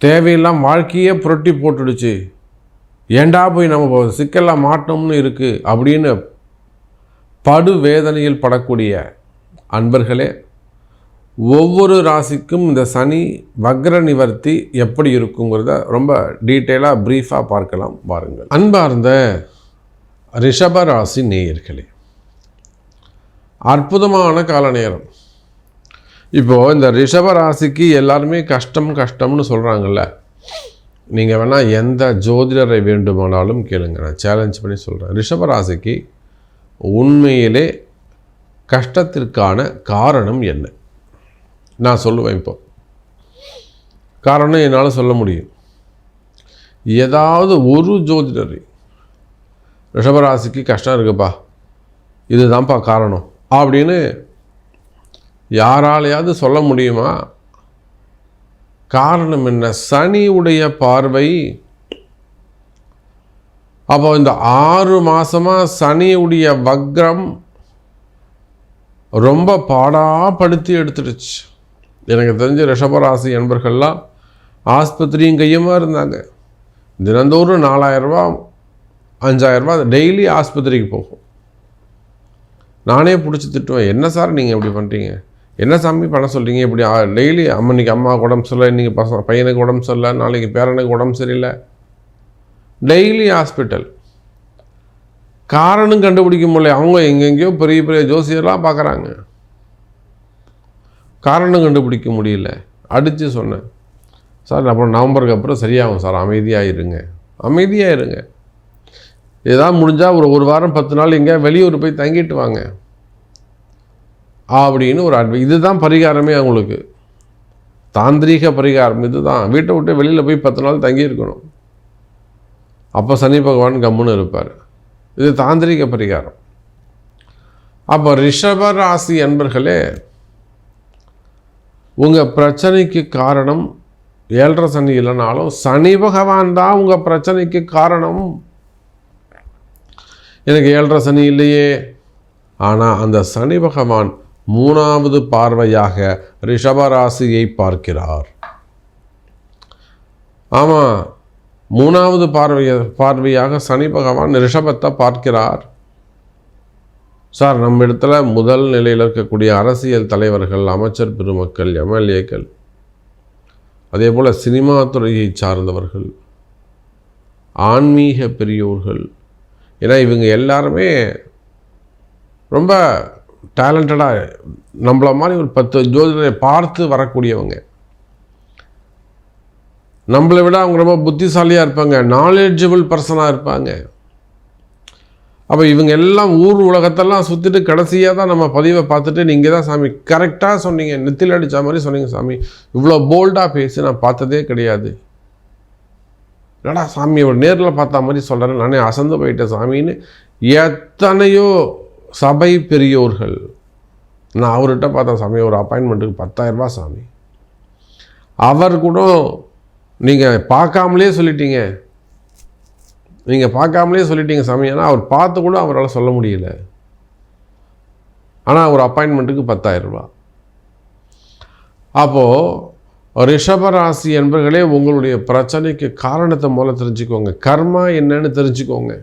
தேவையில்லாம் வாழ்க்கையே புரட்டி போட்டுடுச்சு. ஏண்டா போய் நம்ம சிக்கலாக மாட்டோம்னு இருக்குது அப்படின்னு படு வேதனையில் படக்கூடிய அன்பர்களே ஒவ்வொரு ராசிக்கும் இந்த சனி வக்ர நிவர்த்தி எப்படி இருக்குங்கிறத ரொம்ப டீட்டெயிலாக ப்ரீஃபாக பார்க்கலாம் பாருங்கள் அன்பார்ந்த ரிஷப ராசி நேயர்களே அற்புதமான கால நேரம் இப்போது இந்த ரிஷப ராசிக்கு எல்லாருமே கஷ்டம் கஷ்டம்னு சொல்கிறாங்கல்ல நீங்கள் வேணால் எந்த ஜோதிடரை வேண்டுமானாலும் கேளுங்க. நான் சேலஞ்ச் பண்ணி சொல்கிறேன் ரிஷப ராசிக்கு உண்மையிலே கஷ்டத்திற்கான காரணம் என்ன? நான் சொல்லுவேன் இப்போ. காரணம் என்னால் சொல்ல முடியும். ஏதாவது ஒரு ஜோதிடர் ரிஷபராசிக்கு கஷ்டம் இருக்குப்பா. இதுதான்ப்பா காரணம். அப்படின்னு யாராலையாவது சொல்ல முடியுமா? காரணம் என்ன? சனியுடைய பார்வை. அப்போ இந்த ஆறு மாதமாக சனியுடைய வக்ரம் ரொம்ப பாடாப்படுத்தி எடுத்துடுச்சு. எனக்கு தெரிஞ்ச ரிஷபராசி என்பர்கள்லாம் ஆஸ்பத்திரியும் கையுமா இருந்தாங்க. தினந்தோறும் நாலாயிரரூபா அஞ்சாயிரரூபா டெய்லி ஆஸ்பத்திரிக்கு போகும். நானே பிடிச்சி திட்டுவேன் என்ன சார் நீங்கள் இப்படி பண்ணுறீங்க என்ன சாமி பண்ண சொல்கிறீங்க இப்படி டெய்லி அம்மனிக்கு அம்மாவுக்கு உடம்பு சரியில்லை இன்றைக்கி பசங்க பையனுக்கு உடம்பு சரியில்லை நாளைக்கு பேரனுக்கு உடம்பு சரியில்லை. டெய்லி ஹாஸ்பிட்டல் காரணம் கண்டுபிடிக்க முடியல. அவங்க எங்கெங்கேயோ பெரிய பெரிய ஜோசியர்லாம் பார்க்குறாங்க. காரணம் கண்டுபிடிக்க முடியல. அடித்து சொன்னேன். சார் அப்புறம் நவம்பருக்கு அப்புறம் சரியாகும் சார். அமைதியாக இருங்க அமைதியாக இருங்க ஏதாவது முடிஞ்சால் ஒரு ஒரு வாரம் பத்து நாள் எங்கேயா வெளியூர் போய் தங்கிட்டு வாங்க. அப்படின்னு ஒரு அட்வை இதுதான் பரிகாரமே அவங்களுக்கு. தாந்திரீக பரிகாரம். இதுதான். வீட்டை விட்டு வெளியில் போய் பத்து நாள் தங்கி இருக்கணும் அப்போ சனி பகவான் கம்முன்னு இருப்பார். இது தாந்திரிக பரிகாரம். அப்போ ரிஷப ராசி என்பர்களே உங்கள் பிரச்சனைக்கு காரணம் ஏழரை சனி இல்லைனாலும் சனி பகவான் தான் உங்கள் பிரச்சனைக்கு காரணம். எனக்கு ஏழரை சனி இல்லையே. ஆனால் அந்த சனி பகவான் மூணாவது பார்வையாக ரிஷபராசியை பார்க்கிறார். ஆமாம் மூணாவது பார்வைய பார்வையாக சனி பகவான் ரிஷபத்தை பார்க்கிறார். சார் நம்ம இடத்துல முதல் நிலையில் இருக்கக்கூடிய அரசியல் தலைவர்கள் அமைச்சர் பெருமக்கள் எம்எல்ஏக்கள் அதே போல் சினிமா துறையை சார்ந்தவர்கள் ஆன்மீக பெரியோர்கள் ஏன்னா இவங்க எல்லாருமே ரொம்ப டேலண்டடாக நம்மள மாதிரி ஒரு பத்து ஜோதிடரை பார்த்து வரக்கூடியவங்க. நம்மளை விட அவங்க ரொம்ப புத்திசாலியாக இருப்பாங்க நாலேஜபிள் பர்சனாக இருப்பாங்க. அப்போ இவங்க எல்லாம் ஊர் உலகத்தெல்லாம் சுற்றிட்டு கடைசியாக தான் நம்ம பதிவை பார்த்துட்டு நீங்கள் தான் சாமி கரெக்டாக சொன்னீங்க நெத்தில் அடித்த மாதிரி சொன்னீங்க சாமி. இவ்வளோ போல்டாக பேசி நான் பார்த்ததே கிடையாது. என்னடா சாமி அவர் நேரில் பார்த்த மாதிரி சொல்கிறேன் நானே அசந்து போயிட்டேன் சாமின்னு எத்தனையோ சபை பெரியோர்கள். நான் அவர்கிட்ட பார்த்தேன் சாமி ஒரு அப்பாயின்மெண்ட்டுக்கு பத்தாயிரரூபா சாமி. அவர் கூட நீங்கள் பார்க்காமலே சொல்லிட்டீங்க. நீங்கள் பார்க்காமலே சொல்லிட்டீங்க சாமி. ஏன்னா அவர் பார்த்து கூட அவரால் சொல்ல முடியல. ஆனால் ஒரு அப்பாயின்மெண்ட்டுக்கு பத்தாயிரரூபா. அப்போது ரிஷபராசி என்பர்களே உங்களுடைய பிரச்சனைக்கு காரணத்தை மூலம் தெரிஞ்சுக்கோங்க. கர்மா என்னன்னு தெரிஞ்சுக்கோங்க.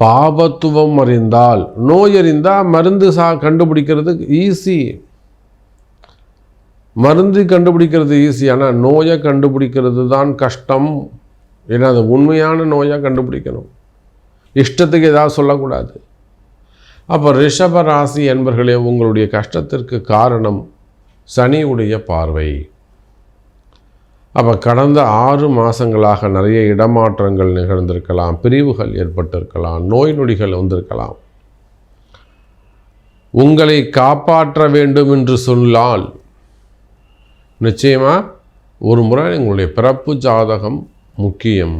பாபத்துவம் அறிந்தால் நோய் அறிந்தால் மருந்து சா கண்டுபிடிக்கிறது ஈஸி மருந்து கண்டுபிடிக்கிறது ஈஸி ஆனால் நோயை கண்டுபிடிக்கிறது தான் கஷ்டம். ஏன்னா அது உண்மையான நோயாக கண்டுபிடிக்கணும். இஷ்டத்துக்கு ஏதாவது சொல்லக்கூடாது. அப்போ ரிஷப ராசி என்பர்களே உங்களுடைய கஷ்டத்திற்கு காரணம் சனியுடைய பார்வை. அப்போ கடந்த ஆறு மாதங்களாக நிறைய இடமாற்றங்கள் நிகழ்ந்திருக்கலாம் பிரிவுகள் ஏற்பட்டிருக்கலாம் நோய் நொடிகள் வந்திருக்கலாம். உங்களை காப்பாற்ற வேண்டும் என்று சொன்னால் நிச்சயமாக ஒரு முறை உங்களுடைய பிறப்பு ஜாதகம் முக்கியம்.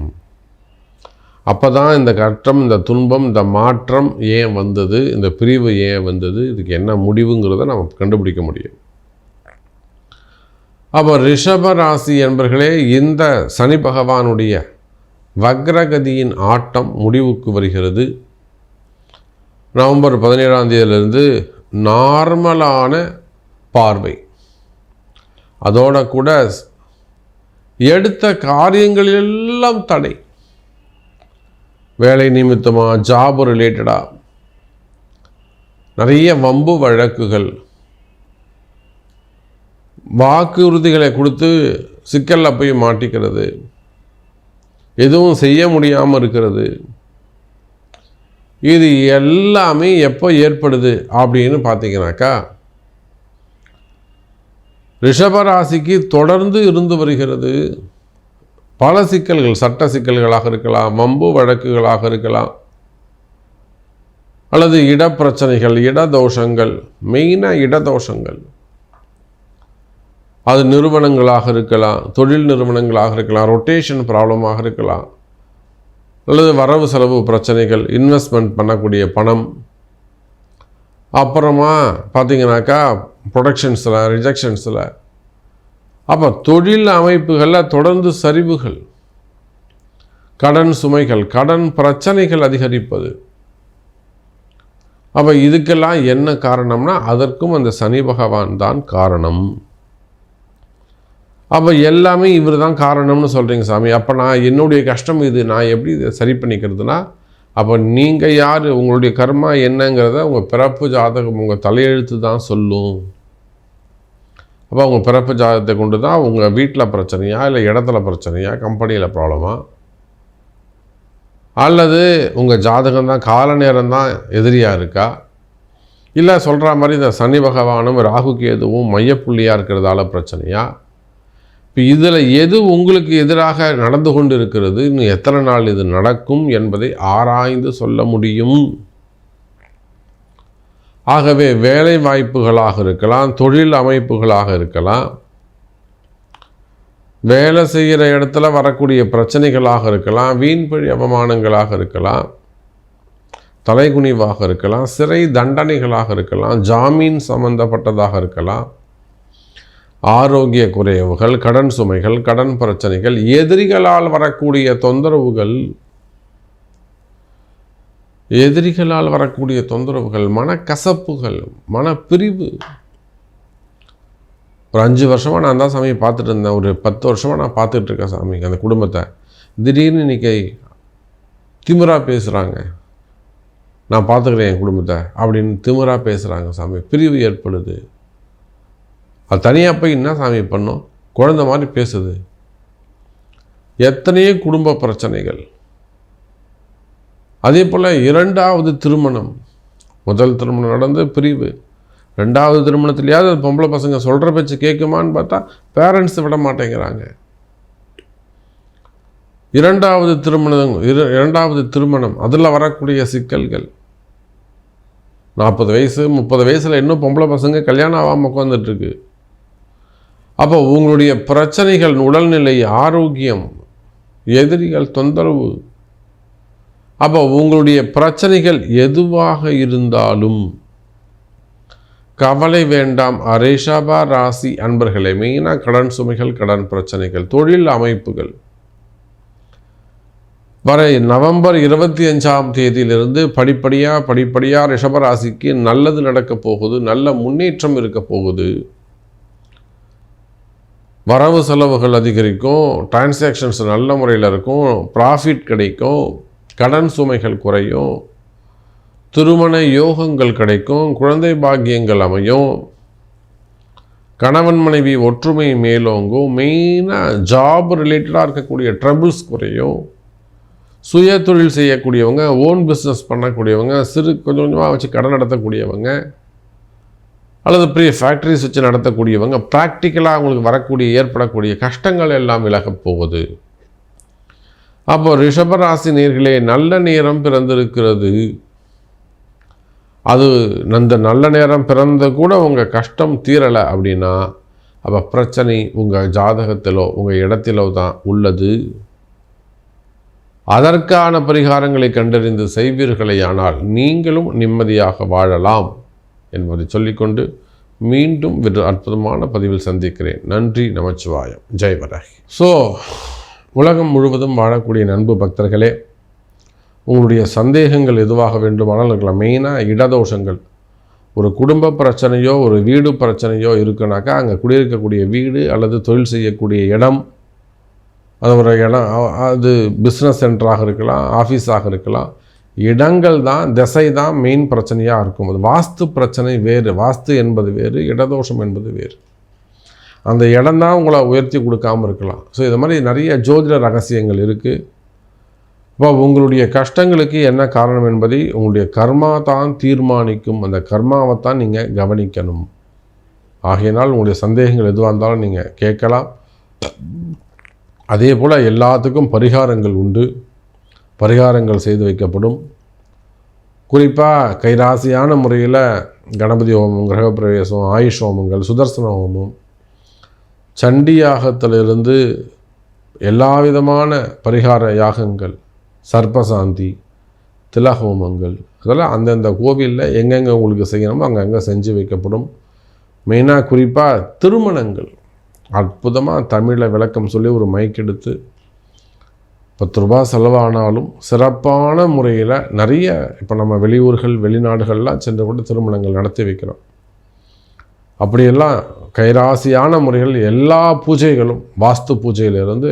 அப்போ தான் இந்த கஷ்டம் இந்த துன்பம் இந்த மாற்றம் ஏன் வந்தது இந்த பிரிவு ஏன் வந்தது இதுக்கு என்ன முடிவுங்கிறத நம்ம கண்டுபிடிக்க முடியும். அப்போ ரிஷப ராசி என்பர்களே இந்த சனி பகவானுடைய வக்ரகதியின் ஆட்டம் முடிவுக்கு வருகிறது. நவம்பர் பதினேழாம் தேதியிலிருந்து நார்மலான பார்வை. அதோட கூட எடுத்த காரியங்களெல்லாம் தடை. வேலை நிமித்தமாக ஜாப் ரிலேட்டடாக நிறைய வம்பு வழக்குகள். வாக்குறுதிகளை கொடுத்து சிக்கலில் போய் மாட்டிக்கிறது எதுவும் செய்ய முடியாமல் இருக்கிறது. இது எல்லாமே எப்போ ஏற்படுது அப்படின்னு பார்த்தீங்கன்னாக்கா ரிஷபராசிக்கு தொடர்ந்து இருந்து வருகிறது. பல சிக்கல்கள் சட்ட சிக்கல்களாக இருக்கலாம் மம்பு வழக்குகளாக இருக்கலாம் அல்லது இடப்பிரச்சனைகள் இடதோஷங்கள் மெயினாக இடதோஷங்கள் அது நிறுவனங்களாக இருக்கலாம் தொழில் நிறுவனங்களாக இருக்கலாம் ரொட்டேஷன் ப்ராப்ளமாக இருக்கலாம். அல்லது வரவு செலவு பிரச்சனைகள் இன்வெஸ்ட்மெண்ட் பண்ணக்கூடிய பணம். அப்புறமா பார்த்திங்கனாக்கா ப்ரொடக்ஷன்ஸில் ரிஜெக்ஷன்ஸில் அப்போ தொழில் அமைப்புகளில் தொடர்ந்து சரிவுகள். கடன் சுமைகள் கடன் பிரச்சனைகள் அதிகரிப்பது. அப்போ இதுக்கெல்லாம் என்ன காரணம்னா அதற்கும் அந்த சனி பகவான் தான் காரணம். அப்போ எல்லாமே இவர் தான் காரணம்னு சொல்கிறீங்க சாமி. அப்போ நான் என்னுடைய கஷ்டம் இது. நான் எப்படி இதை சரி பண்ணிக்கிறதுனா அப்போ நீங்கள் யார்? உங்களுடைய கர்மா என்னங்கிறத உங்கள் பிறப்பு ஜாதகம் உங்கள் தலையெழுத்து தான் சொல்லும். அப்போ உங்கள் பிறப்பு ஜாதகத்தை கொண்டு தான் உங்கள் வீட்டில் பிரச்சனையா இல்லை இடத்துல பிரச்சனையா கம்பெனியில் ப்ராப்ளமா அல்லது உங்கள் ஜாதகம் தான் கால நேரம் தான் எதிரியாக இருக்கா? இல்லை சொல்கிற மாதிரி இந்த சனி பகவானும் ராகு கேதுவும் மையப்புள்ளியாக இருக்கிறதால பிரச்சனையா? இப்போ இதில் எது உங்களுக்கு எதிராக நடந்து கொண்டு இருக்கிறது இன்னும் எத்தனை நாள் இது நடக்கும் என்பதை ஆராய்ந்து சொல்ல முடியும். ஆகவே வேலை வாய்ப்புகளாக இருக்கலாம் தொழில் அமைப்புகளாக இருக்கலாம் வேலை செய்கிற இடத்துல வரக்கூடிய பிரச்சனைகளாக இருக்கலாம் வீண்பழி அவமானங்களாக இருக்கலாம் தலைகுனிவாக இருக்கலாம் சிறை தண்டனைகளாக இருக்கலாம் ஜாமீன் சம்பந்தப்பட்டதாக இருக்கலாம் ஆரோக்கிய குறைவுகள் கடன் சுமைகள் கடன் பிரச்சனைகள் எதிரிகளால் வரக்கூடிய தொந்தரவுகள் எதிரிகளால் வரக்கூடிய தொந்தரவுகள் மனக்கசப்புகள் மனப்பிரிவு. ஒரு அஞ்சு வருஷமாக நான் தான் சாமியை பார்த்துட்டு இருந்தேன். ஒரு பத்து வருஷமாக நான் பார்த்துட்டு இருக்கேன் சாமி அந்த குடும்பத்தை. திடீர்னு இன்றைக்கி திமிராக பேசுகிறாங்க நான் பார்த்துக்கிறேன் என் குடும்பத்தை அப்படின்னு திமிராக பேசுகிறாங்க சாமி. பிரிவு ஏற்படுது. அது தனியாக போய் என்ன சாமி பண்ணோம்? குழந்த மாதிரி பேசுது. எத்தனையோ குடும்ப பிரச்சனைகள். அதே போல் இரண்டாவது திருமணம். முதல் திருமணம் நடந்து பிரிவு. ரெண்டாவது திருமணத்துலையாவது பொம்பளை பசங்க சொல்கிற பேச்சு கேட்குமான்னு பார்த்தா பேரண்ட்ஸ் விட மாட்டேங்கிறாங்க. இரண்டாவது திருமணம் இரு இரண்டாவது திருமணம் அதில் வரக்கூடிய சிக்கல்கள். நாற்பது வயசு முப்பது வயசில் இன்னும் பொம்பளை பசங்க கல்யாணம் ஆகாமல் உட்காந்துட்ருக்கு அப்போ உங்களுடைய பிரச்சனைகள் உடல்நிலை ஆரோக்கியம் எதிரிகள் தொந்தரவு. அப்போ உங்களுடைய பிரச்சனைகள் எதுவாக இருந்தாலும் கவலை வேண்டாம். அரேஷாபா ராசி அன்பர்களே மெயினாக கடன் சுமைகள் கடன் பிரச்சனைகள் தொழில் அமைப்புகள். வர நவம்பர் இருபத்தி அஞ்சாம் தேதியிலிருந்து படிப்படியாக படிப்படியாக ரிஷபராசிக்கு நல்லது நடக்கப் போகுது நல்ல முன்னேற்றம் இருக்க போகுது. வரவு செலவுகள் அதிகரிக்கும் டிரான்சாக்ஷன்ஸ் நல்ல முறையில் இருக்கும் ப்ராஃபிட் கிடைக்கும் கடன் சுமைகள் குறையும் திருமண யோகங்கள் கிடைக்கும் குழந்தை பாக்கியங்கள் அமையும் கணவன் மனைவி ஒற்றுமை மேலோங்கும் மெயினாக ஜாப் ரிலேட்டடாக இருக்கக்கூடிய ட்ரபிள்ஸ் குறையும் சுய தொழில் செய்யக்கூடியவங்க ஓன் பிஸ்னஸ் பண்ணக்கூடியவங்க சிறு கொஞ்சம் கொஞ்சமாக வச்சு கடன் நடத்தக்கூடியவங்க அல்லது பெரிய ஃபேக்ட்ரிஸ் வச்சு நடத்தக்கூடியவங்க ப்ராக்டிக்கலாக அவங்களுக்கு வரக்கூடிய ஏற்படக்கூடிய கஷ்டங்கள் எல்லாம் விலகப் போகுது. அப்போ ரிஷபராசி நேர்களே நல்ல நேரம் பிறந்திருக்கிறது. அது அந்த நல்ல நேரம் பிறந்த கூட உங்கள் கஷ்டம் தீரலை அப்படின்னா அப்போ பிரச்சனை உங்கள் ஜாதகத்திலோ உங்கள் இடத்திலோ தான் உள்ளது. அதற்கான பரிகாரங்களை கண்டறிந்து செய்வீர்களேயானால் நீங்களும் நிம்மதியாக வாழலாம். என்பதை சொல்லிக்கொண்டு மீண்டும் ஒரு அற்புதமான பதிவில் சந்திக்கிறேன். நன்றி நமச்சிவாயம். ஜெய்வராகி ஸோ உலகம் முழுவதும் வாழக்கூடிய நண்பு பக்தர்களே உங்களுடைய சந்தேகங்கள் எதுவாக வேண்டுமானால் இருக்கலாம். மெயினாக இடதோஷங்கள். ஒரு குடும்ப பிரச்சனையோ ஒரு வீடு பிரச்சனையோ இருக்குனாக்கா அங்கே குடியிருக்கக்கூடிய வீடு அல்லது தொழில் செய்யக்கூடிய இடம் அது ஒரு இடம் அது பிஸ்னஸ் சென்டராக இருக்கலாம் ஆஃபீஸாக இருக்கலாம் இடங்கள் தான் திசை தான் மெயின் பிரச்சனையாக இருக்கும் அது வாஸ்து பிரச்சனை வேறு வாஸ்து என்பது வேறு இடதோஷம் என்பது வேறு. அந்த இடம் தான் உங்களை உயர்த்தி கொடுக்காமல் இருக்கலாம். ஸோ இது மாதிரி நிறைய ஜோதிட ரகசியங்கள் இருக்குது இப்போ உங்களுடைய கஷ்டங்களுக்கு என்ன காரணம் என்பதை உங்களுடைய கர்மா தான் தீர்மானிக்கும். அந்த கர்மாவை தான் நீங்கள் கவனிக்கணும். ஆகையினால் உங்களுடைய சந்தேகங்கள் எதுவாக இருந்தாலும் நீங்கள் கேட்கலாம். அதே போல் எல்லாத்துக்கும் பரிகாரங்கள் உண்டு. பரிகாரங்கள் செய்து வைக்கப்படும். குறிப்பாக கைராசியான முறையில் கணபதி ஹோமம் கிரகப்பிரவேசம் ஆயுஷ் ஹோமங்கள் சுதர்சன ஹோமம் சண்டி யாகத்திலிருந்து எல்லா விதமான பரிகார யாகங்கள் சர்ப்பசாந்தி திலஹோமங்கள் அதெல்லாம் அந்தந்த கோவிலில் எங்கெங்கே உங்களுக்கு செய்யணுமோ அங்கங்கே செஞ்சு வைக்கப்படும். மெயினாக குறிப்பாக திருமணங்கள். அற்புதமாக தமிழில் விளக்கம் சொல்லி ஒரு மைக் எடுத்து பத்து ரூபா செலவானாலும் சிறப்பான முறையில் நிறைய இப்போ நம்ம வெளியூர்கள் வெளிநாடுகள்லாம் சென்று கூட திருமணங்கள் நடத்தி வைக்கிறோம். அப்படியெல்லாம் கைராசியான முறைகள் எல்லா பூஜைகளும் வாஸ்து பூஜையிலிருந்து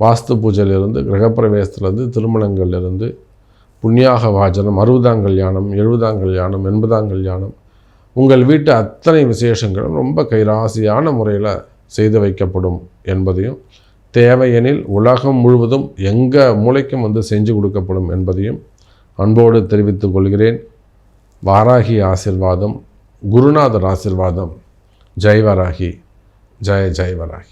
வாஸ்து பூஜையிலிருந்து கிரகப்பிரவேசத்துலேருந்து திருமணங்கள்லேருந்து புண்ணியாக வாஜனம் அறுபதாம் கல்யாணம் எழுபதாம் கல்யாணம் எண்பதாம் கல்யாணம் உங்கள் வீட்டு அத்தனை விசேஷங்களும் ரொம்ப கைராசியான முறையில் செய்து வைக்கப்படும் என்பதையும் தேவையெனில் உலகம் முழுவதும் எங்கள் மூளைக்கும் வந்து செஞ்சு கொடுக்கப்படும் என்பதையும் அன்போடு தெரிவித்துக் கொள்கிறேன். வாராகி ஆசிர்வாதம் குருநாதர் ஆசிர்வாதம். ஜெய் வராகி ஜெய ஜெய் வராகி